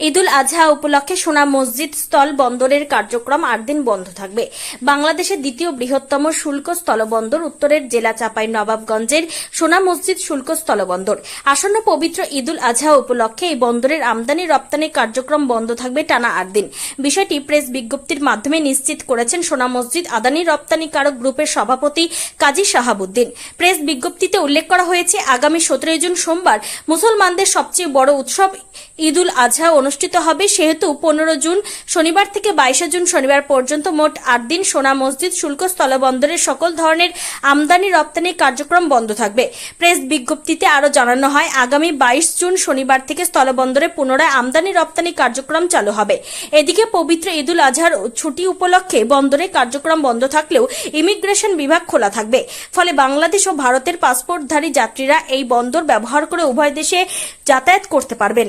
ঈদুল আজহা উপলক্ষে সোনা মসজিদ স্থল বন্দরের কার্যক্রম আট দিন বন্ধ থাকবে। বাংলাদেশের দ্বিতীয় বৃহত্তম শুল্ক স্থলবন্দর উত্তরের জেলা চাপাই নবাবগঞ্জের সোনা মসজিদ শুল্ক স্থলবন্দর। আসন্ন পবিত্র ঈদুল আজহা উপলক্ষে এই বন্দরের আমদানি রপ্তানি কার্যক্রম বন্ধ থাকবে টানা আট দিন। বিষয়টি প্রেস বিজ্ঞপ্তির মাধ্যমে নিশ্চিত করেছেন সোনা মসজিদ আদানি রপ্তানিকারক গ্রুপের সভাপতি কাজী শাহাবুদ্দিন। প্রেস বিজ্ঞপ্তিতে উল্লেখ করা হয়েছে, আগামী সতেরোই জুন সোমবার মুসলমানদের সবচেয়ে বড় উৎসব ঈদুল আজহা অনুষ্ঠিত হবে, সেহেতু পনেরো জুন শনিবার থেকে বাইশে জুন শনিবার পর্যন্ত মোট আট দিন সোনা মসজিদ, শুল্ক স্থলবন্দরের সকল ধরনের আমদানি রপ্তানি কার্যক্রম বন্ধ থাকবে। প্রেস বিজ্ঞপ্তিতে আরও জানানো হয়, আগামী বাইশ জুন শনিবার থেকে স্থলবন্দরে পুনরায় আমদানি রপ্তানি কার্যক্রম চালু হবে। এদিকে পবিত্র ঈদুল আজহার ছুটি উপলক্ষে বন্দরে কার্যক্রম বন্ধ থাকলেও ইমিগ্রেশন বিভাগ খোলা থাকবে। ফলে বাংলাদেশ ও ভারতের পাসপোর্টধারী যাত্রীরা এই বন্দর ব্যবহার করে উভয় দেশে যাতায়াত করতে পারবেন।